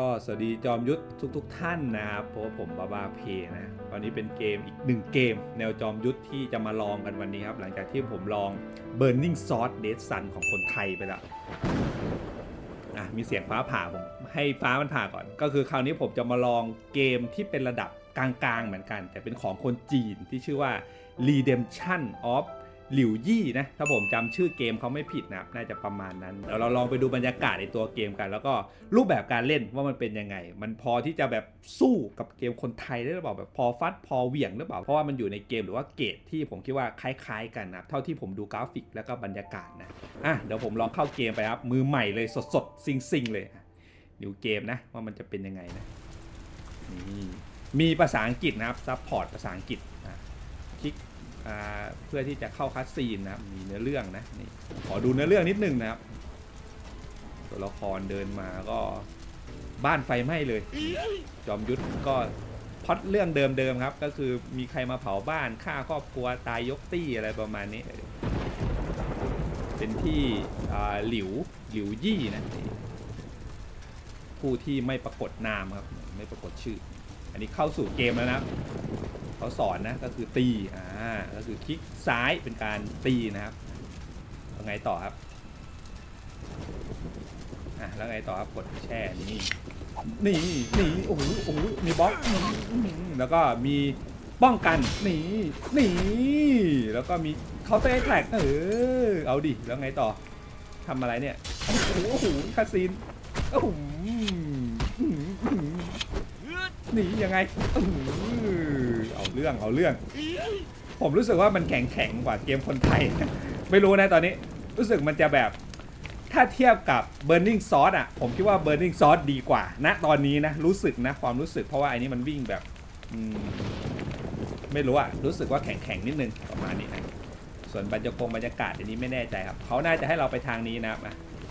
ก็สวัสดีจอมยุทธทุกๆท่านนะครับเพราะว่าผมบาบาเพนะตอนนี้เป็นเกมอีกหนึ่งเกม แนวจอมยุทธที่จะมาลองกันวันนี้ครับ หลังจากที่ผมลอง Burning Sword Dead Sun ของคนไทยไปแล้วอะมีเสียงฟ้าผ่าผมให้ฟ้ามันผ่าก่อน ก็คือคราวนี้ผมจะมาลองเกมที่เป็นระดับกลางๆเหมือนกัน แต่เป็นของคนจีนที่ชื่อว่า Redemption of หลิวยี่นะถ้าผมจำชื่อเกมเขาไม่ผิดนะครับน่าจะประมาณนั้นเดี๋ยวเราลองไปดูบรรยากาศในตัวเกมกัน แล้วก็รูปแบบการเล่นว่ามันเป็นยังไง มันพอที่จะแบบสู้กับเกมคนไทยได้หรือเปล่าแบบพอฟัดพอเหวี่ยงหรือเปล่าเพราะว่ามันอยู่ในเกมหรือว่าเกตที่ผมคิดว่าคล้าย ๆ กันนะเท่าที่ผมดูกราฟิกแล้วก็บรรยากาศนะอะเดี๋ยวผมลองเข้าเกมไปครับมือใหม่เลยสดๆซิงๆเลยนิวเกมนะว่ามันจะเป็นยังไงนะนี่มีภาษาอังกฤษนะครับซัพพอร์ตภาษาอังกฤษคลิก เพื่อที่จะเข้าคัสซีนนะครับมีเนื้อเรื่องนะนี่ขอดูเนื้อเรื่องนิดนึงนะครับ ตัวละครเดินมาก็บ้านไฟไหม้เลย จอมยุทธก็พอดเรื่องเดิมๆครับ ก็คือมีใครมาเผาบ้านฆ่าครอบครัวตายยกตี้อะไรประมาณนี้ เป็นที่หลิวหลิวยี่นะผู้ที่ไม่ปรากฏนามครับไม่ปรากฏชื่อ อันนี้เข้าสู่เกมแล้วนะ เขาสอนนะก็คือตีอ่าก็คือคลิกซ้ายเป็นการตีนะครับแล้วไงต่อครับอะแล้วไงต่อครับกดแช่นี่นี่นี่โอ้โหโอ้โหมีบล็อกแล้วก็มีป้องกันนี่นี่แล้วก็มีเคาน์เตอร์แท็กเออเอาดิแล้วไงต่อทำอะไรเนี่ยโอ้โหคาซีนโอ้โหนียังไงอื เอาเรื่องเอาเรื่อง ผมรู้สึกว่ามันแข็งแข็งกว่าเกมคนไทย ไม่รู้นะตอนนี้ รู้สึกมันจะแบบ ถ้าเทียบกับ Burning Sauce อะ ผมคิดว่า Burning Sauce ดีกว่าณตอนนี้นะ รู้สึกนะ ความรู้สึกเพราะว่าอันนี้มันวิ่งแบบอมไม่รู้อะรู้สึกว่าแข็งแข็งนิดนึงประมาณนี้นะส่วนบรรยากาศบรรยากาศอันนี้ไม่แน่ใจครับเขาน่าจะให้เราไปทางนี้นะครับ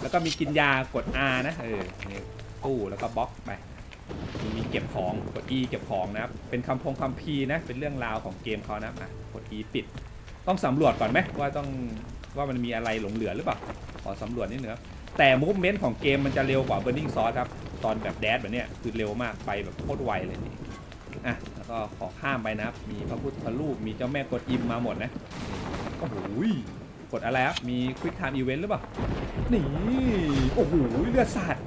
แล้วก็มีกินยากด R นะเออนี่ตู้แล้วก็บล็อกไป มีเก็บของกด E เก็บของนะครับ เป็นคำพงคำพีนะ เป็นเรื่องราวของเกมเขานะอะกด E ปิด ต้องสำรวจก่อนไหมว่าต้องว่ามันมีอะไรหลงเหลือหรือเปล่า ขอสำรวจนิดนึงครับ แต่มูฟเมนต์ของเกมมันจะเร็วกว่า Burning Sauce ครับ ตอนแบบแดดแบบเนี้ยคือเร็วมากไปแบบโคตรไวเลยนี่อะ แล้วก็ขอข้ามไปนะครับ มีพระพุทธรูป มีเจ้าแม่กดอิมมาหมดนะ โอ้โหกดอะไรครับ มี Quick Time Event หรือเปล่า นี่ โอ้โหเลือดสาด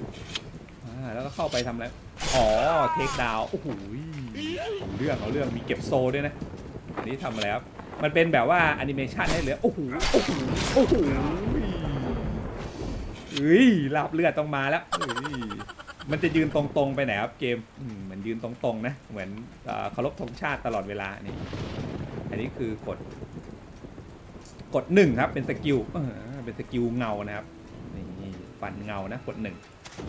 อ่าแล้วก็เข้าไปทำอะไร อ๋อ เทคดาวโอ้โหเอาเรื่องเอาเรื่องมีเก็บโซด้วยนะ อันนี้ทำอะไรครับมันเป็นแบบว่าแอนิเมชันให้เหลือโอ้โหโอ้โหโอ้โหเฮ้ยลาบเลือดต้องมาแล้วเฮ้ยมันจะยืนตรงๆไปไหนครับเกมอืมเหมือนยืนตรงๆนะ เหมือนเอ่อเคารพธงชาติตลอดเวลานี่ อันนี้คือกด กดหนึ่งครับ เป็นสกิลเออเป็นสกิลเงานะครับนี่ฟันเงานะกดหนึ่ง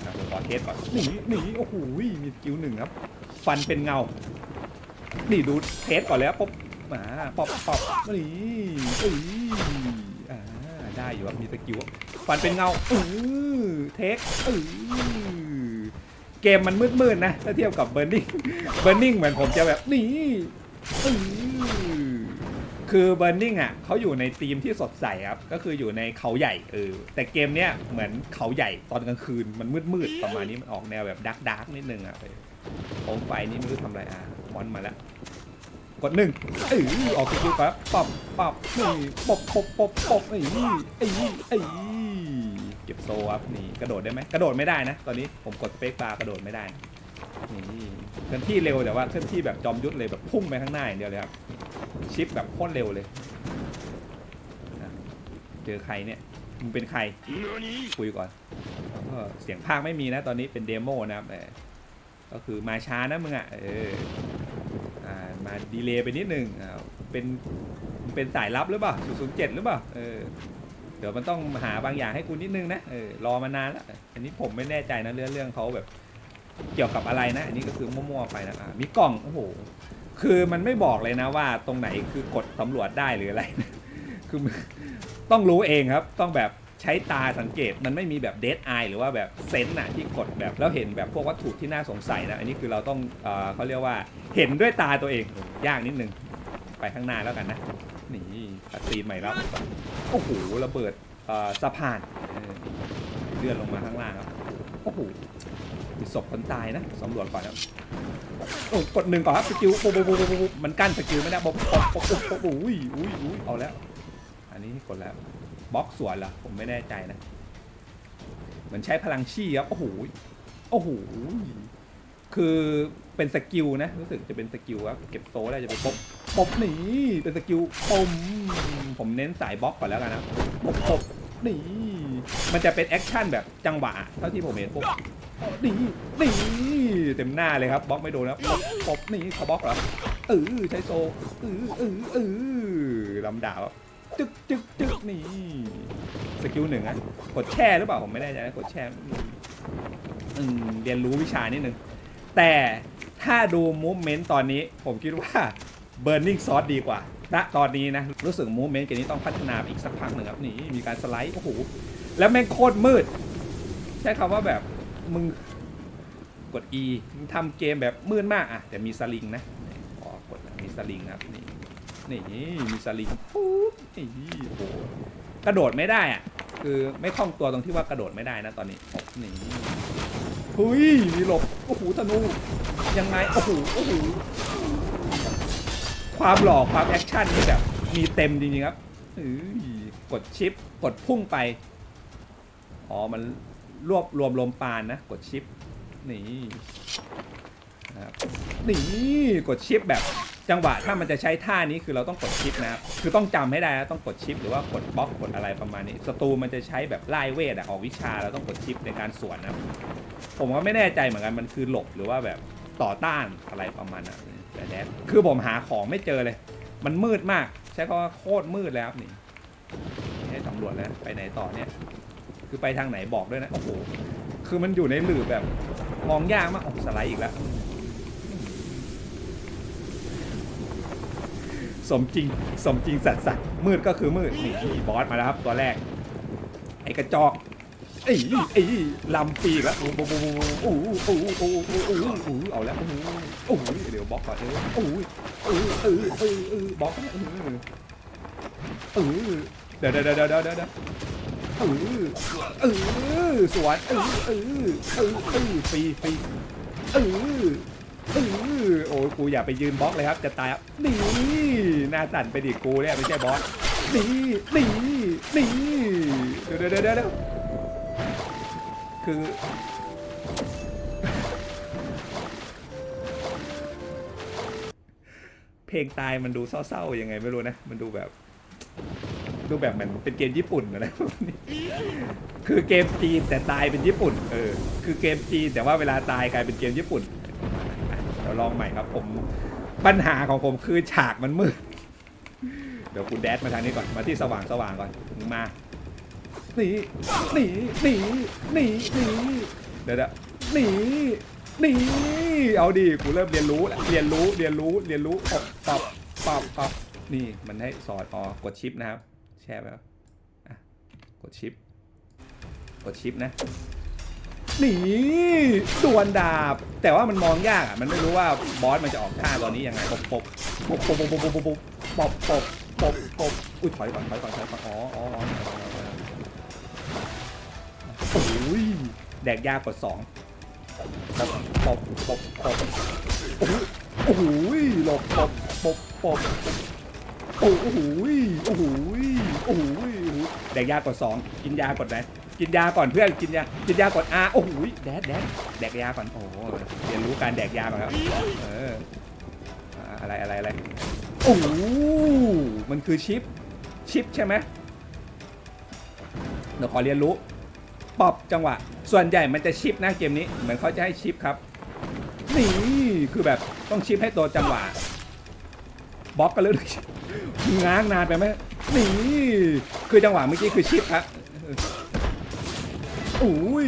ครับผมขอเทสก่อนหนีหนีโอ้โหมีสกิลหนึ่งครับ ฟันเป็นเงานี่ดูเทสก่อนเลยครับป๊บมาป๊อบป๊อบนี่เอ้ยอ่าได้อยู่ครับมีสกิลฟันเป็นเงาเออเทคเออเกมมันมืดๆนะถ้าเทียบกับเบ r ร์ i ิ g เบ r ร์ i ิ g เหมือนผมจะแบบนี่เออ คือเบ r ร์ i ิ g อะเขาอยู่ในธีมที่สดใสครับ ก็คืออยู่ในเขาใหญ่เออแต่เกมเนี้ยเหมือนเขาใหญ่ตอนกลางคืนมันมืดๆประมาณนี้มันออกแนวแบบดักดักนิดนึงอะโคมไฟนี่ไม่รู้ทำอะไรอะมอนมาแล้ว กดหนึ่งเออออกสกิลครับปอบปอบนี่ปบปบปบปบไอ้นี่ไอ้นี่ไอ้เก็บโซครับนี่กระโดดได้ไหมกระโดดไม่ได้นะ ตอนนี้ผมกดสเปคบาร์กระโดดไม่ได้นี่เคลื่อนที่เร็วแต่ว่าเคลื่อนที่แบบจอมยุทธเลยแบบพุ่งไปข้างหน้าอย่างเดียวเลยครับ ชิปแบบโคตรเร็วเลย เจอใครเนี่ยมึงเป็นใคร คุยก่อนแล้วก็เสียงภาคไม่มีนะตอนนี้เป็นเดโมนะครับก็คือมาช้านะมึงอะเออมาดีเลย์ไปนิดนึงเป็นเป็นสายลับหรือเปล่า007หรือเปล่าเออเดี๋ยวมันต้องหาบางอย่างให้คุณนิดนึงนะเออรอมานานแล้วอันนี้ผมไม่แน่ใจนะเรื่องเรื่องเขาแบบเกี่ยวกับอะไรนะ อันนี้ก็คือมั่วๆไปนะอ่ามีกล่องโอ้โห คือมันไม่บอกเลยนะว่าตรงไหนคือกดสำรวจได้หรืออะไร คือต้องรู้เองครับ ต้องแบบใช้ตาสังเกต มันไม่มีแบบเด d ไอหรือว่าแบบเซนส์น่ะที่กดแบบแล้วเห็นแบบพวกวัตถุที่น่าสงสัยนะ อันนี้คือเราต้องเออเขาเรียกว่าเห็นด้วยตาตัวเอง ยากนิดนึง ไปข้างหน้าแล้วกันนะ นี่ตัดซีนใหม่แล้ว โอ้โห ระเบิดสะพานเออเลื่อนลงมาข้างล่างครับ โอ้โห มีศพคนตายนะสำรวจก่อนครับโอ้กดหนึ่งก่อนครับสกิลปุ๊บปุ๊บปุ๊บปุ๊บปุ๊บมันกั้นสกิลไม่ได้ปุ๊บปุ๊บปุ๊บปุ๊บปุ๊อุ้ยอุ้ยอุ้ยเอาแล้ว อันนี้กดแล้วบล็อกสวนเหรอผมไม่แน่ใจนะเหมือนใช้พลังชี่ครับโอ้โหโอ้โหคือเป็นสกิลนะรู้สึกจะเป็นสกิลครับเก็บโซ่ได้จะเป็นป๊บป๊บนี่เป็นสกิลปมผมเน้นสายบล็อกก่อนแล้วกันนะป๊บป๊บนี่มันจะเป็นแอคชั่นแบบจังหวะเท่าที่ผมเห็นปุ๊บ นี่นี่เต็มหน้าเลยครับบล็อกไม่โดนนะปบปบนี่เขาบล็อกเหรอเออใช้โซเออเออเออลำดาบจึ๊กจึ๊กจึ๊กนี่สกิลหนึ่งอะกดแช่หรือเปล่าผมไม่แน่ใจนะกดแช่อืมเรียนรู้วิชานิดนึงแต่ถ้าดูมูฟเมนต์ตอนนี้ ผมคิดว่า Burning Sauce ดีกว่าณตอนนี้นะ รู้สึกมูฟเมนต์เกมนี้ต้องพัฒนาอีกสักพักหนึ่งครับนี่มีการสไลด์โอ้โหแล้วแม่งโคตรมืด ใช้คำว่าแบบ มึงกด E มึงทำเกมแบบมืดมากอะแต่มีสลิงนะขอกดมีสลิงครับนี่นี่มีสลิงฟู๊ดนี่โอ้โหกระโดดไม่ได้อะคือไม่คล่องตัวตรงที่ว่ากระโดดไม่ได้นะตอนนี้โอ้นี่เฮ้ยมีหลบโอ้โหธนูยังไงโอ้โหโอ้โหความหล่อความแอคชั่นนี่แบบมีเต็มจริงๆครับกดชิปกดพุ่งไป อ๋อ มัน รวบรวมลมปานนะ กดชิปนี่นะครับนี่กดชิปแบบจังหวะถ้ามันจะใช้ท่านี้คือเราต้องกดชิปนะครับคือต้องจำให้ได้นะต้องกดชิป หรือว่ากดบล็อกกดอะไรประมาณนี้ศัตรูมันจะใช้แบบไล่เวทอะออกวิชาเราต้องกดชิปในการสวนนะผมก็ไม่แน่ใจเหมือนกันมันคือหลบหรือว่าแบบต่อต้านอะไรประมาณนั้นแต่แดคือผมหาของไม่เจอเลย มันมืดมาก ใช้คำว่าโคตรมืดแล้วครับนี่ให้สำรวจแล้วไปไหนต่อเนี่ย คือไปทางไหนบอกด้วยนะโอ้โหคือมันอยู่ในหลืบแบบมองยากมากโอ้สไลด์อีกแล้ว สมจริงสมจริงสัตว์สัตว์มืดก็คือมืดนี่บอสมาแล้วครับตัวแรก ไอ้กระจอกไอ้ไอ้ลำปีกแล้วโอ้โหโอ้โหโอ้โหโอ้โหโอ้โหโอ้โหโอ้โหเอาแล้วโอ้โหโอ้โหเดี๋ยวบล็อกก่อนเออโอ้โหเออเออเออเออบล็อกเออเออเดี๋ยวเดี๋ยวเดี๋ยวเดี๋ยว เออเออสวนเออเออเออเออฟรีฟรีเออเออโอ้ยกูอย่าไปยืนบล็อกเลยครับ จะตายครับนี่หน้าสั่นไปดิกูเนี่ยไม่ใช่บล็อสนี่นี่นี่เดี๋ยวเดี๋ยวเดี๋ยวเดี๋ยวคือเพลงตายมันดูเศร้าๆยังไงไม่รู้นะ มันดูแบบ ดูแบบเหมือนเป็นเกมญี่ปุ่นอะไรพวกนี้คือเกมจีนแต่ตายเป็นญี่ปุ่น เออ คือเกมจีนแต่ว่าเวลาตายกลายเป็นเกมญี่ปุ่นอะเราลองใหม่ครับ ผม ปัญหาของผมคือฉากมันมืด เดี๋ยวคุณแดดมาทางนี้ก่อน มาที่สว่างสว่างก่อนมึงมา หนี หนี หนี หนี หนี เดี๋ยวเดี๋ยวหนี หนี เอาดิ กูเริ่มเรียนรู้แล้วเรียนรู้ เรียนรู้ เรียนรู้ปรับปรับปรับปรับนี่ มันให้สอดอ๋อกดชิปนะครับ แช่ไปครับอะกดชิป กดชิปนะหนีดวลดาบ แต่ว่ามันมองยากอะ มันไม่รู้ว่าบอสมันจะออกท่าตอนนี้ยังไงปบปบปบปบปบปบปบปบปบปบปบปบอุ้ยถอยก่อนถอยก่อนถอยก่อนอ๋ออ๋ออ๋อโอ้ยแดกยากกดสองปบปบปบปบโอ้โหโอ้โหหลบปบปบปบ โอ้โหโอ้โหโอ้โหแดกยากกดสองกินยากดไหนกินยาก่อนเพื่อนกินยากินยาก่อนอาโอ้โหแดดแดดแดกยาก่อนโอ้เรียนรู้การแดกยาก่อนครับเอออ่าอะไรอะไรอะไรโอ้โหมันคือชิปชิปใช่ไหมเดี๋ยวขอเรียนรู้ปอบจังหวะ ส่วนใหญ่มันจะชิปนะเกมนี้เหมือนเขาจะให้ชิปครับนี่คือแบบต้องชิปให้ตัวจังหวะ บล็อกกันเลยง้างนานไปไหมนี่คือจังหวะเมื่อกี้คือชิปครับอุ้ย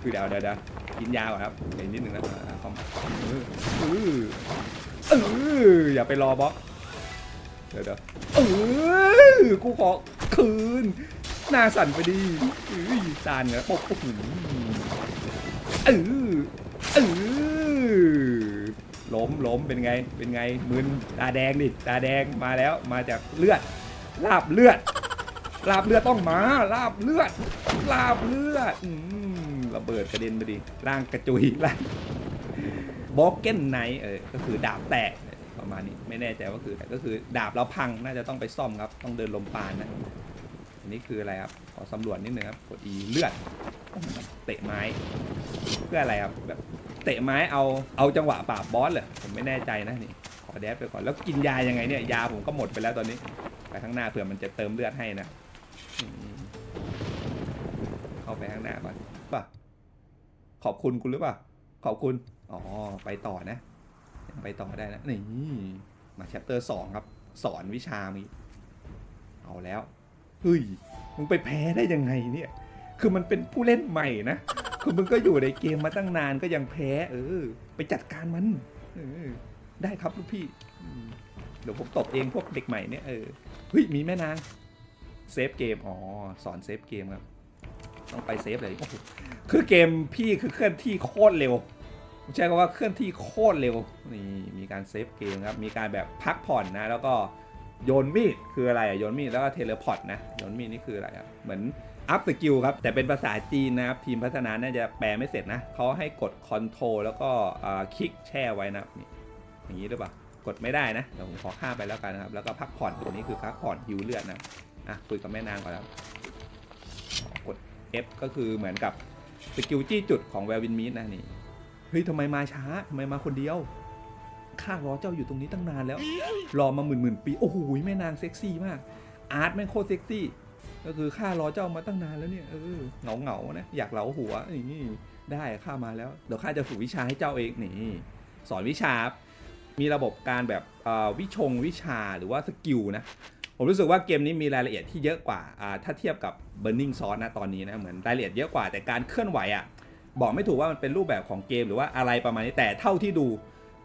คือเดี๋ยวเดี๋ยวเดี๋ยวกินยาก่อครับเดี๋ยวนิดนึงนะคอมเออเอออย่าไปรอบล็อกเดี๋ยวเดี๋ยวเออกูขอคืนหน้าสั่นไปดีอ้ยจานเนี่ยปกโอ้โหเออเออ ล้มล้มเป็นไง เป็นไงมึนตาแดงดิตาแดงมาแล้วมาจากเลือด ลาบเลือด ลาบเลือดต้องมาลาบเลือด ลาบเลือดอืมระเบิดกระเด็นไปดิร่างกระจุยร่างบล็อกเก้นไนเออก็คือดาบแตกประมาณนี้ไม่แน่ใจว่าคือแต่ก็คือดาบเราพังน่าจะต้องไปซ่อมครับ ต้องเดินลมปานนะอันนี้คืออะไรครับขอสำรวจนิดนึงครับกด E เลือดเตะไม้ เพื่ออะไรครับแบบ เตะไม้เอาเอาจังหวะปราบบอสเหรอผมไม่แน่ใจนะนี่ขอแดดไปก่อนแล้วกินยายังไงเนี่ยยาผมก็หมดไปแล้วตอนนี้ไปข้างหน้าเผื่อมันจะเติมเลือดให้นะเข้าไปข้างหน้าก่อนป่ะขอบคุณคุณหรือเปล่าขอบคุณอ๋อไปต่อนะยังไปต่อได้นะนี่มาแชปเตอร์สองครับ สอนวิชามีเอาแล้วเฮ้ยมึงไปแพ้ได้ยังไงเนี่ย คือมันเป็นผู้เล่นใหม่นะ คือมึงก็อยู่ในเกมมาตั้งนานก็ยังแพ้ เออ ไปจัดการมัน เออ ได้ครับลูกพี่อืมเดี๋ยวผมตบเองพวกเด็กใหม่เนี่ยเออเฮ้ยมีแม่นางเซฟเกมอ๋อสอนเซฟเกมครับ ต้องไปเซฟเลยโอ้โหคือเกมพี่คือเคลื่อนที่โคตรเร็วใช้คำว่าเคลื่อนที่โคตรเร็วนี่มีการเซฟเกมครับมีการแบบพักผ่อนนะ แล้วก็โยนมีดคืออะไรอะโยนมีดแล้วก็เทเลพอร์ตนะโยนมีดนี่คืออะไรครับเหมือน อัพสกิลครับ แต่เป็นภาษาจีนนะครับ ทีมพัฒนาน่าจะแปลไม่เสร็จนะเขาให้กดคอนโทรลแล้วก็คลิกแช่ไว้นะครับนี่อย่างนี้หรือเปล่ากดไม่ได้นะเดี๋ยวผมขอข้ามไปแล้วกันนะครับ แล้วก็พักผ่อนตัวนี้คือพักผ่อนฮิวเลือดนะอะคุยกับแม่นางก่อนแล้วกด F ก็คือเหมือนกับสกิลจี้จุดของแวร์วินมีดนะนี่เฮ้ยทำไมมาช้าทำไมมาคนเดียวข้ารอเจ้าอยู่ตรงนี้ตั้งนานแล้ว รอมาหมื่นหมื่นปี โอ้โหแม่นางเซ็กซี่มาก อาร์ตแม่งโคตรเซ็กซี่ ก็คือข้ารอเจ้ามาตั้งนานแล้วเนี่ยเออเหงาเหงานะอยากเหลาหัวนี่ได้ข้ามาแล้วเดี๋ยวข้าจะฝึกวิชาให้เจ้าเองนี่สอนวิชา มีระบบการแบบวิชงวิชาหรือว่าสกิลนะผมรู้สึกว่าเกมนี้มีรายละเอียดที่เยอะกว่าถ้าเทียบกับ Burning Source นะตอนนี้นะเหมือนรายละเอียดเยอะกว่าแต่การเคลื่อนไหวอะบอกไม่ถูกว่ามันเป็นรูปแบบของเกมหรือว่าอะไรประมาณนี้แต่เท่าที่ดู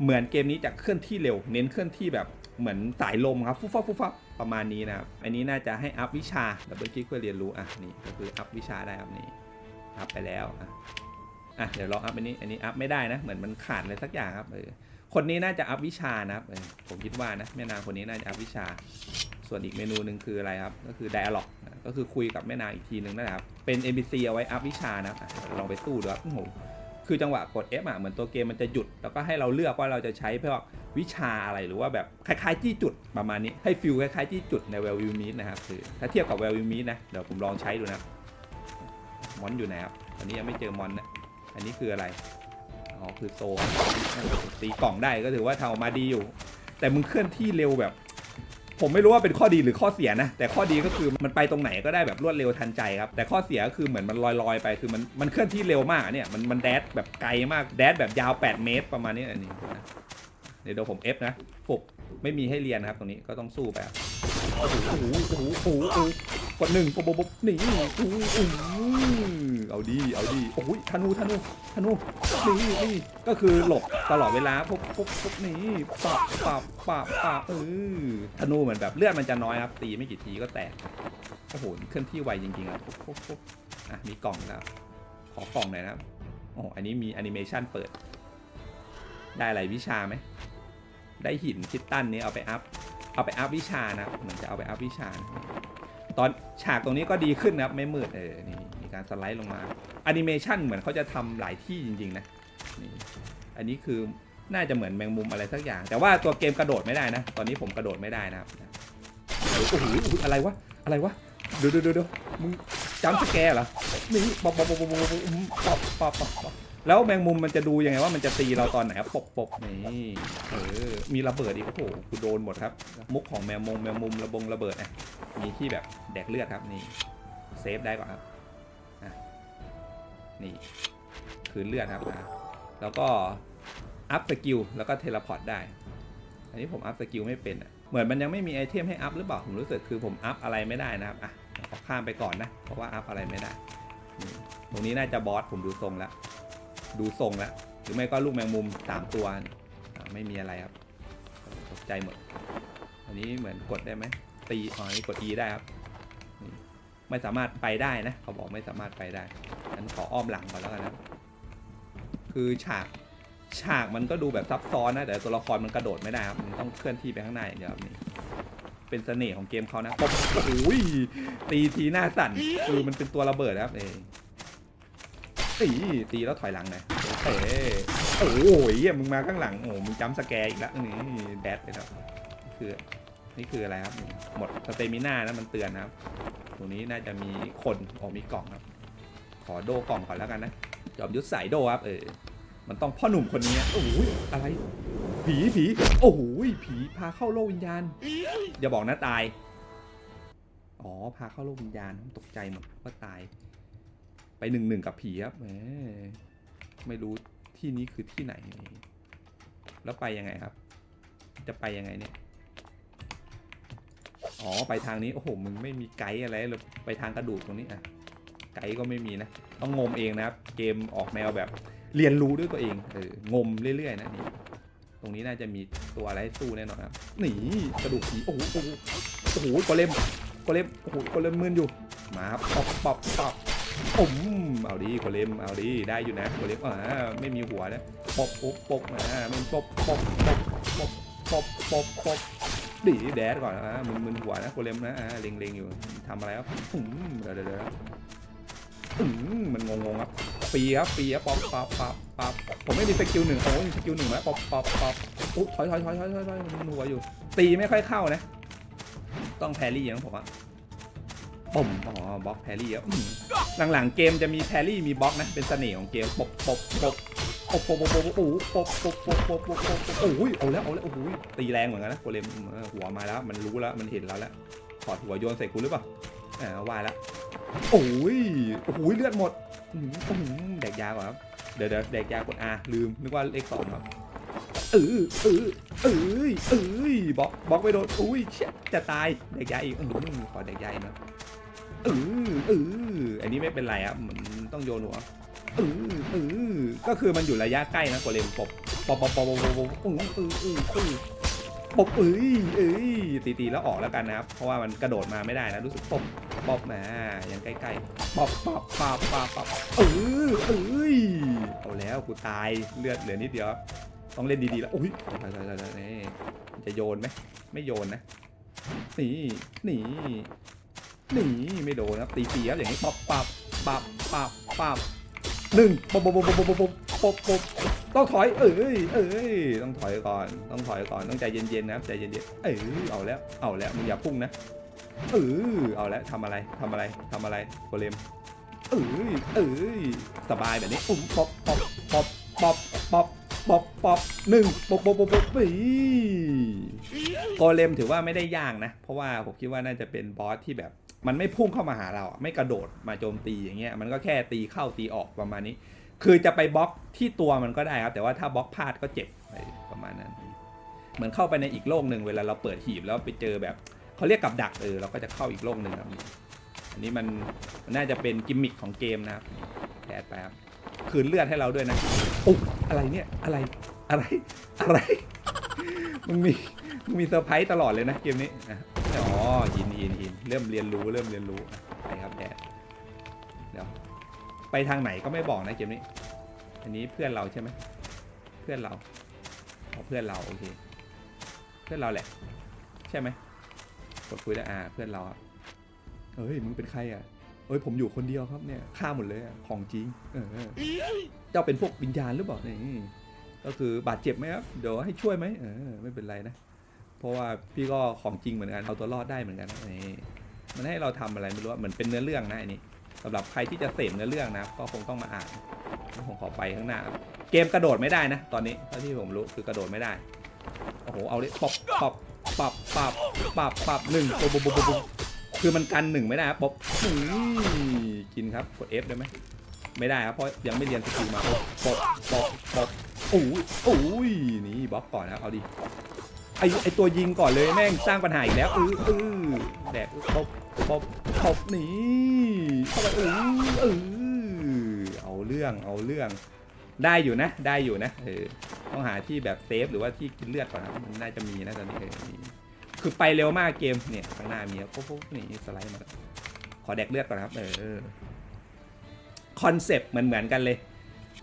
เหมือนเกมนี้จะเคลื่อนที่เร็ว เน้นเคลื่อนที่แบบเหมือนสายลมครับฟุบฟับฟุบฟับ ประมาณนี้นะครับ อันนี้น่าจะให้อัพวิชาดับเบิลคลิกเพื่อเรียนรู้อะนี่ก็คืออัพวิชาได้ครับนี่อัพไปแล้วอะอะเดี๋ยวลองอัพอันนี้อันนี้อัพไม่ได้นะเหมือนมันขาดอะไรสักอย่างครับเออคนนี้น่าจะอัพวิชานะครับเออผมคิดว่านะแม่นางคนนี้น่าจะอัพวิชา ส่วนอีกเมนูหนึ่งคืออะไรครับ ก็คือ dialog นะก็คือคุยกับแม่นางอีกทีหนึ่งนะครับเป็น NPC เอาไว้อัพวิชานะครับอะลองไปสู้ดูครับโอ้โหคือจังหวะกด F อะเหมือนตัวเกมมันจะหยุดแล้วก็ให้เราเลือกว่าเราจะใช้เพื่อ วิชาอะไรหรือว่าแบบคล้ายๆจี้จุดประมาณนี้ให้ฟิลคล้ายๆจี้จุดใน w e l l View Meet นะครับคือถ้าเทียบกับ w e l l View Meet นะเดี๋ยวผมลองใช้ดูนะมอนอยู่ไหนครับอันนี้ยังไม่เจอมอนนะอันนี้คืออะไรอ๋อคือโซนตีกล่องได้ก็ถือว่าทำออกมาดีอยู่ แต่มึงเคลื่อนที่เร็วแบบ ผมไม่รู้ว่าเป็นข้อดีหรือข้อเสียนะ แต่ข้อดีก็คือมันไปตรงไหนก็ได้แบบรวดเร็วทันใจครับ แต่ข้อเสียก็คือเหมือนมันลอยๆไปคือมันมันเคลื่อนที่เร็วมากเนี่ยมันมันแดดแบบไกลมากแดดแบบยาว 8 เมตรประมาณนี้อันนี้นะ เดี๋ยวเดี๋ยวผม F นะฝึกไม่มีให้เรียนนะครับตรงนี้ก็ต้องสู้ไปครับโอ้โหโอ้โหโอ้โหโอ้โหกดหนึ่งปุ๊บปุ๊บปุ๊บนี่โอ้โหเอาดีเอาดีโอ้โหธนูธนูธนูนี่นี่ก็คือหลบตลอดเวลาปุ๊บปุ๊บปุ๊บนี่ปับปับปับปับเออธนูเหมือนแบบเลือดมันจะน้อยครับตีไม่กี่ทีก็แตกโอ้โหเคลื่อนที่ไวจริงๆครับปุ๊บปุ๊บปุ๊บอะมีกล่องแล้วขอกล่องหน่อยนะครับโอ้อันนี้มีแอนิเมชันเปิด ได้อะไรวิชาไหม ได้หินคิตตันนี้เอาไปอัพ เอาไปอัพวิชานะเหมือนจะเอาไปอัพวิชานะตอนฉากตรงนี้ก็ดีขึ้นนะครับไม่มืดเออนี่มีการสไลด์ลงมาแอนิเมชันเหมือนเขาจะทำหลายที่จริงๆนะนี่อันนี้คือน่าจะเหมือนแมงมุมอะไรสักอย่าง แต่ว่าตัวเกมกระโดดไม่ได้นะ ตอนนี้ผมกระโดดไม่ได้นะครับโอ้โหอะไรวะอะไรวะดี๋ยวเดี๋ยวเดี๋ยวมึงจำสแกร์เหรอนี่ปอบปอบปอบปอบปอบปอบ แล้วแมงมุมมันจะดูยังไงว่ามันจะตีเราตอนไหนครับปบปบนี่เออมีระเบิดอีกโอ้โหกูโดนหมดครับ มุกของแมวมงแมวมุมระบงระเบิดนะมีที่แบบแดกเลือดครับนี่เซฟได้ก่อนครับนี่คือเลือดครับแล้วก็อัพสกิลแล้วก็เทเลพอร์ตได้ อันนี้ผมอัพสกิลไม่เป็นอะเหมือนมันยังไม่มีไอเทมให้อัพหรือเปล่าผมรู้สึกคือผมอัพอะไรไม่ได้นะครับอะขอข้ามไปก่อนนะเพราะว่าอัพอะไรไม่ได้ ตรงนี้น่าจะบอสผมดูทรงแล้ว ดูทรงแล้วหรือไม่ก็ลูกแมงมุมสามตัวไม่มีอะไรครับตกใจหมด อันนี้เหมือนกดได้ไหมตีอ๋ออันนี้กด E ได้ครับไม่สามารถไปได้นะ เขาบอกไม่สามารถไปได้งั้นขออ้อมหลังก่อนแล้วกันนะคือฉากฉากมันก็ดูแบบซับซ้อนนะแต่ตัวละครมันกระโดดไม่ได้ครับมันต้องเคลื่อนที่ไปข้างหน้าอย่างเดียวนี่เป็นเสน่ห์ของเกมเขานะโอ้ยตีทีหน้าสั่นคือมันเป็นตัวระเบิดครับเอง ตีตีแล้วถอยหลังหน่อยเอ้ยโอ้ยเหี้ยมึงมาข้างหลังโอ้มึงจำสแกร์อีกแล้วนี่แดดไปแล้วคือนี่คืออะไรครับ หมดสเตมิน่านะมันเตือนนะครับตรงนี้น่าจะมีคนออกมีกล่องครับ ขอโดกล่องก่อนแล้วกันนะจอมยุทธสายโดครับ เออ มันต้องพ่อหนุ่มคนนี้โอ้โหอะไร ผีผีโอ้โหผีพาเข้าโลกวิญญาณอย่าบอกนะตาย อ๋อพาเข้าโลกวิญญาณตกใจหมดว่าตาย ไปหนึ่งหนึ่งกับผีครับแหมไม่รู้ที่นี้คือที่ไหน แล้วไปยังไงครับ จะไปยังไงเนี่ย อ๋อไปทางนี้ โอ้โห มึงไม่มีไกด์อะไรเลยไปทางกระดูกตรงนี้อะ ไกด์ก็ไม่มีนะ ต้องงมเองนะครับ เกมออกแนวแบบเรียนรู้ด้วยตัวเอง เออ งมเรื่อยๆนะนี่ ตรงนี้น่าจะมีตัวอะไรให้สู้แน่นอนครับหนีกระดูกผี โอ้โห โอ้โหโอ้โหโกเลมโกเล็มโอ้โหโกเล็มมึนอยู่ มาครับปอบปอบปอบ อมเอาดีโกเลมเอาดีได้อยู่นะโกเลมอ่าไม่มีหัวนะปบปบปบอ่ามันปบปบปบปบปบปบปบดีแดดก่อนนะมึนมึนหัวนะโกเลมนะอ่าเล็งเล็งอยู่ทำอะไรครับอืมเดี๋ยวเดี๋ยวเด้อืมมันงงๆครับปีครับปีครับปอบปอบปอบปอบผมไม่มีสกิลหนึ่งโอ้มีสกิลหนึ่งแล้วปอบปอบปอบอุ๊ยถอยถอยถอยถอยถอยถอยมันหัวอยู่ ตีไม่ค่อยเข้านะ ต้องแพรรี่อย่างผมอะ ปุ่มอ๋อบล็อกแพรี่อะอืมหลังๆเกมจะมีแพรี่มีบล็อกนะ เป็นเสน่ห์ของเกมปบปบปบปบปบปบปบโอ้โหปบปบปบปบปบปบโอ้ยเอาแล้วเอาแล้วโอ้โหตีแรงเหมือนกันนะโกเลมหัวมาแล้ว มันรู้แล้วมันเห็นเราแล้วถอดหัวโยนใส่กูหรือเปล่าอ่าว่าแล้วโอ้ยโอ้โหเลือดหมดอื้อหืออื้อหือแดกยาก่อนครับเดี๋ยวเดี๋ยวแดกยากดอาลืมนึกว่าเลขสองครับเออเออเอ้ยเอ้ยบล็อกบล็อกไปโดนอุ้ยเชี่ยจะตายเด็กใหญ่อีกขอเด็กใหญ่นะ เออเอออันนี้ไม่เป็นไรครับมันต้องโยนหัวเออเออก็คือมันอยู่ระยะใกล้นะกว่าเลมปบปบปบปบปบปบปบเออเออเออปบเอ้ยเอ้ยตีตีแล้วออกแล้วกันนะครับ เพราะว่ามันกระโดดมาไม่ได้นะรู้สึกปบปบมายังใกล้ๆปบปบปบปบปบเออเอ้ยเอาแล้วกูตายเลือดเหลือนิดเดียวต้องเล่นดีๆแล้วอุ้ยตายตายตายนี่จะโยนไหมไม่โยนนะหนี่นี่ หนีไม่โดนนะตีปีครับอย่างนี้ปับปับปับปับปับหนึ่งปบปบปบปบปบปบปบต้องถอย เอ้ยเอ้ยต้องถอยก่อน ต้องถอยก่อนต้องใจเย็นๆนะใจเย็นๆเอ้ยเอาแล้วเอาแล้วมึงอย่าพุ่งนะเออเอาแล้วทำอะไรทำอะไรทำอะไรโกเลมเอ้ยเอ้ยสบายแบบนี้อุ้มปบปบปบปบปบปบปบหนึ่งปบปบปบปบปีโกเลมถือว่าไม่ได้ยากนะ เพราะว่าผมคิดว่าน่าจะเป็นบอสที่แบบ มันไม่พุ่งเข้ามาหาเราไม่กระโดดมาโจมตีอย่างเงี้ยมันก็แค่ตีเข้าตีออกประมาณนี้ คือจะไปบล็อกที่ตัวมันก็ได้ครับ แต่ว่าถ้าบล็อกพลาดก็เจ็บประมาณนั้น เหมือนเข้าไปในอีกโลกหนึ่งเวลาเราเปิดหีบแล้วไปเจอแบบเขาเรียกกับดักเออเราก็จะเข้าอีกโลกหนึ่งครับอันนี้มันมันน่าจะเป็นกิมมิคของเกมนะครับแผดไปครับคืนเลือดให้เราด้วยนะโอ้อะไรเนี่ยอะไรอะไรอะไรมึงมีมึงมีเซอร์ไพรส์ตลอดเลยนะเกมนี้ อ๋อหินหินหินเริ่มเรียนรู้เริ่มเรียนรู้อะไปครับแดดเดี๋ยวไปทางไหนก็ไม่บอกนะเกมนี้ อันนี้เพื่อนเราใช่ไหมเพื่อนเราเอาเพื่อนเราโอเค เพื่อนเราแหละ ใช่ไหมกดคุยได้อ่าเพื่อนเราอะเฮ้ยมึงเป็นใครอะเอ้ยผมอยู่คนเดียวครับเนี่ยฆ่าหมดเลยอะของจริง เออเจ้าเป็นพวกวิญญาณหรือเปล่านี่ก็คือบาดเจ็บไหมครับเดี๋ยวให้ช่วยไหมเออไม่เป็นไรนะ เพราะว่าพี่ก็ของจริงเหมือนกันเอาตัวรอดได้เหมือนกันนี่มันให้เราทำอะไรไม่รู้เหมือนเป็นเนื้อเรื่องนะอันนี้สำหรับใครที่จะเสพเนื้อเรื่องนะก็คงต้องมาอ่านผมขอไปข้างหน้า เกมกระโดดไม่ได้นะ ตอนนี้เท่าที่ผมรู้คือกระโดดไม่ได้โอ้โหเอาเลยปอบปอบปอบปอบปอบปอบหนึ่งปุ๊บปุ๊บปุ๊บปุ๊บคือมันกันหนึ่งไม่ได้ครับป๊บนี่กินครับกด F ได้ไหมไม่ได้ครับเพราะยังไม่เรียนสกิลมาป๊บป๊บป๊บป๊บโอ้ยโอ้ยนี่บล็อกก่อนนะเอาดิ ไอไอตัวยิงก่อนเลยแม่งสร้างปัญหาอีกแล้วเออเออแดกป๊บป๊บป๊บนี่เข้าไปเออเออเอาเรื่องเอาเรื่อง ได้อยู่นะ ได้อยู่นะเออต้องหาที่แบบเซฟหรือว่าที่กินเลือดก่อนครับมันน่าจะมีนะตอนนี้เออมีคือไปเร็วมากเกมเนี่ยข้างหน้ามีครับปุ๊บปุ๊บนี่สไลด์มาขอแดกเลือดก่อนครับเออคอนเซปต์เหมือนเหมือนกันเลย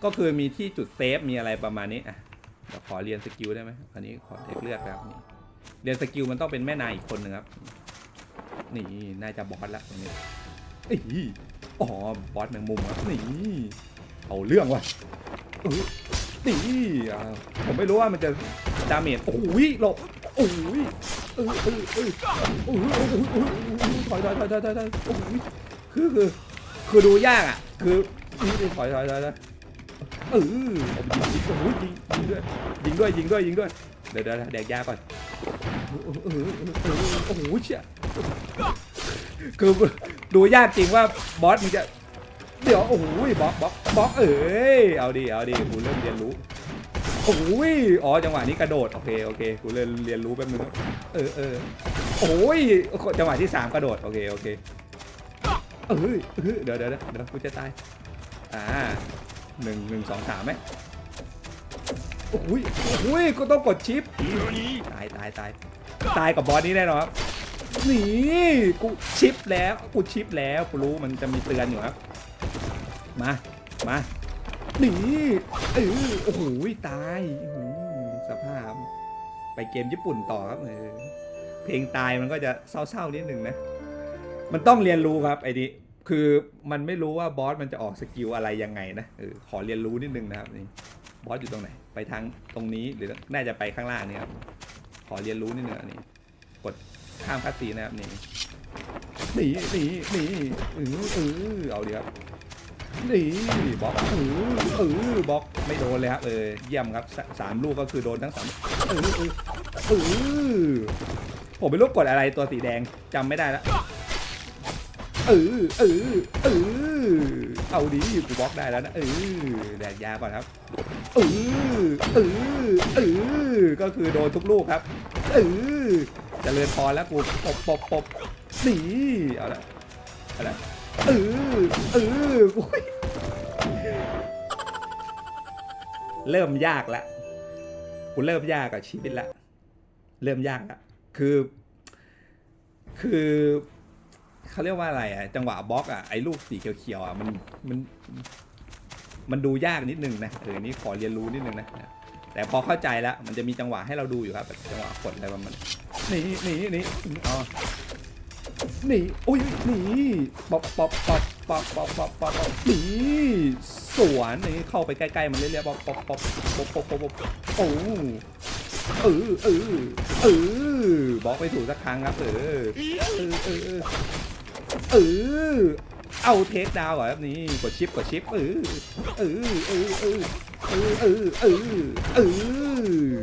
ก็คือมีที่จุดเซฟมีอะไรประมาณนี้อะ เดี๋ยวขอเรียนสกิลได้ไหมอันนี้ขอแดกเลือดครับนี่เรียนสกิลมันต้องเป็นแม่นายอีกคนหนึ่งครับ นี่น่าจะบอสละตรงนี้อ๋อบอสแมงมุมครับนี่เอาเรื่องว่ะนี่ผมไม่รู้ว่ามันจะดาเมจโอ้โหลบโอ้โหเออเออเออโอ้โหโอ้โหโอ้โหถอยถอยถอยถอยถอยถอยโอ้โหคือคือคือดูยากอะ คือนี่ถอยถอยถอยถอย เออยิงโอ้ยิงยิงด้วยยิงด้วยยิงด้วยยิงด้วยเดี๋ยวเดี๋ยวแดกยาก่อนโอ้โหเชี่ยคือดูยากจริงว่าบอสมันจะเดี๋ยวโอ้โหบล็อกบล็อกบล็อกเอ้ยเอาดิเอาดิกูเริ่มเรียนรู้โอ้โหอ๋อจังหวะนี้กระโดดโอเคโอเคกูเริ่มเรียนรู้แป๊บนึงเออเออโอ้ยจังหวะที่สามกระโดดโอเคโอเคเออเออเดี๋ยเดี๋ยวเดี๋ยวเดี๋ยวกูจะตายอ่า หนึ่งหนึ่งสองสามไหมโอ้โหโอ้โหก็ต้องกดชิป ตายตายตายตายกับบอสนี้แน่นอนครับนี่กูชิปแล้วกูชิปแล้วกูรู้มันจะมีเตือนอยู่ครับ มามานี่เออโอ้โหตายสภาพ ไปเกมญี่ปุ่นต่อครับเออเพลงตายมันก็จะเศร้าๆนิดนึงนะ มันต้องเรียนรู้ครับไอ้นี่ คือมันไม่รู้ว่าบอสมันจะออกสกิลอะไรยังไงนะเออขอเรียนรู้นิดนึงนะครับนี่บอสอยู่ตรงไหน ไปทางตรงนี้หรือน่าจะไปข้างล่างนี่ครับขอเรียนรู้นิดนึงอันนี้กดข้ามคัสีนะครับนี่หนีหนีหนีเออเออเอาดีครับหนีบล็อกเออเออบล็อกไม่โดนเลยครับเออเยี่ยมครับสสามลูกก็คือโดนทั้งสามเออเออเออผมไม่รู้กดอะไรตัวสีแดงจำไม่ได้แล้ว เออเออเออเอาดีกูบล็อกได้แล้วนะเออแดกยาก่อนครับเออเออเออก็คือโดนทุกลูกครับเออเจริญพรแล้วกูปบปบปบนี่เอาละเอาละเออเออโอ้ยเริ่มยากละกูเริ่มยากกับชีวิตละเริ่มยากละคือ คือ เขาเรียกว่าอะไรอะจังหวะบล็อกอะไอ้ลูกสีเขียวๆอะมันมันมันดูยากนิดนึงนะเออนี้ขอเรียนรู้นิดนึงนะแต่พอเข้าใจแล้วมันจะมีจังหวะให้เราดูอยู่ครับจังหวะกดอะไรประมาณนีหนีหนีอ๋อหนีอุ้ยหนีป๊อปป๊อปป๊อปป๊อปป๊อปป๊อปป๊อปหนีสวนนี่เข้าไปใกล้ๆมันเรื่อยๆป๊อปป๊อปป๊อปป๊อปป๊อปป๊อปโอ้เออเออเออบล็อกไปถูกสักครั้งครับเออเออเออ เออเอาเทคดาวเหรอครับนี่กดชิปกดชิปเออเออเออเออเออเออเออเออ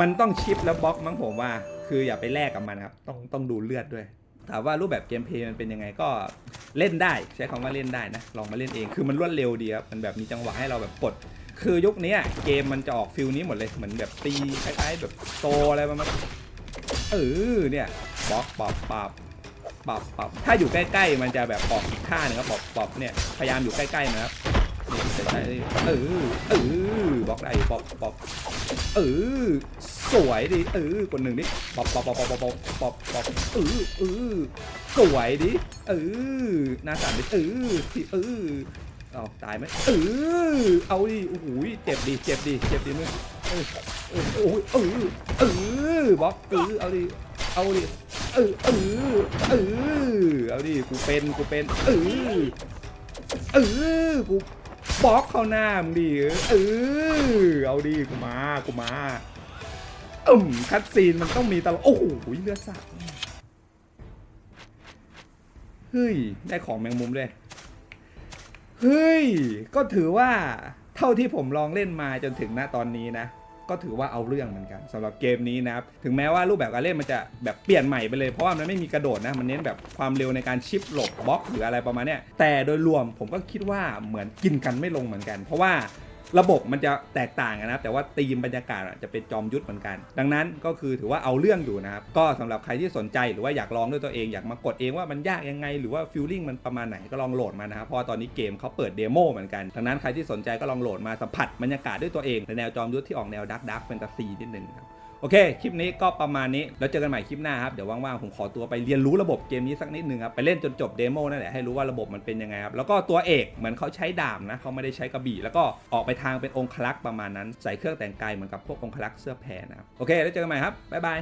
มันต้องชิปแล้วบล็อกมั้งผมว่า คืออย่าไปแลกกับมันครับ ต้องต้องดูเลือดด้วย ถามว่ารูปแบบเกมเพลย์มันเป็นยังไงก็เล่นได้ ใช้คำว่าเล่นได้นะ ลองมาเล่นเอง คือมันรวดเร็วดีครับ มันแบบมีจังหวะให้เราแบบกด คือยุคนี้เกมมันจะออกฟิลนี้หมดเลย เหมือนแบบตีคล้ายๆแบบโตอะไรประมาณเออเนี่ย บล็อกปรับปรับปรับปรับถ้าอยู่ใกล้ๆ มันจะแบบปรับอีกท่าหนึงครับปรับปรับเนี่ยพยายามอยู่ใกล้ๆนะครับนี่ใช่ใช่เออเออบล็อกได้ปรับปรับเออสวยดิเออกดหนึ่งดิปอบปอบปอบปอบปอบปอบปอบเออเออสวยดิเออหน้าสั่นดิเออสิเออเอาตายไหมเออเอาดิโอ้โหเจ็บดิเจ็บดิเจ็บดิมึงเออเออโอ้ยเออเออบล็อกเออเอาดิ เอาดิเออเออเออเอาดิกูเป็นกูเป็นเออเออกูบล็อกเข้าหน้ามึงดิเออเอาดิกูมากูมาอืมคัดซีนมันต้องมีตลอดโอ้โหเลือดสาดเฮ้ยได้ของแมงมุมด้วยเฮ้ยก็ถือว่าเท่าที่ผมลองเล่นมาจนถึงณตอนนี้นะ ก็ถือว่าเอาเรื่องเหมือนกันสำหรับเกมนี้นะครับ ถึงแม้ว่ารูปแบบการเล่นมันจะแบบเปลี่ยนใหม่ไปเลยเพราะว่ามันไม่มีกระโดดนะ มันเน้นแบบความเร็วในการชิปหลบบล็อกหรืออะไรประมาณเนี้ยแต่โดยรวมผมก็คิดว่าเหมือนกินกันไม่ลงเหมือนกัน เพราะว่า ระบบมันจะแตกต่างกันนะครับ แต่ว่าธีมบรรยากาศจะเป็นจอมยุทธเหมือนกัน ดังนั้นก็คือถือว่าเอาเรื่องอยู่นะครับ ก็สำหรับใครที่สนใจหรือว่าอยากลองด้วยตัวเองอยากมากดเองว่ามันยากยังไง หรือว่าฟิลลิ่งมันประมาณไหนก็ลองโหลดมานะครับเพราะตอนนี้เกมเขาเปิดเดโมเหมือนกัน ดังนั้นใครที่สนใจก็ลองโหลดมาสัมผัสบรรยากาศด้วยตัวเองในแนวจอมยุทธที่ออกแนวดักดักแฟนตาซีนิดนึงครับ โอเค คลิปนี้ก็ประมาณนี้ แล้วเจอกันใหม่คลิปหน้าครับ เดี๋ยวว่างๆ ผมขอตัวไปเรียนรู้ระบบเกมนี้สักนิดนึงครับ ไปเล่นจนจบเดโมนั่นแหละ ให้รู้ว่าระบบมันเป็นยังไงครับ แล้วก็ตัวเอกเหมือนเขาใช้ดาบนะ เขาไม่ได้ใช้กระบี่ แล้วก็ออกไปทางเป็นองคลักษ์ประมาณนั้น ใส่เครื่องแต่งกายเหมือนกับพวกองคลักษ์เสื้อแพรนะครับ โอเค แล้วเจอกันใหม่ครับ บ๊ายบาย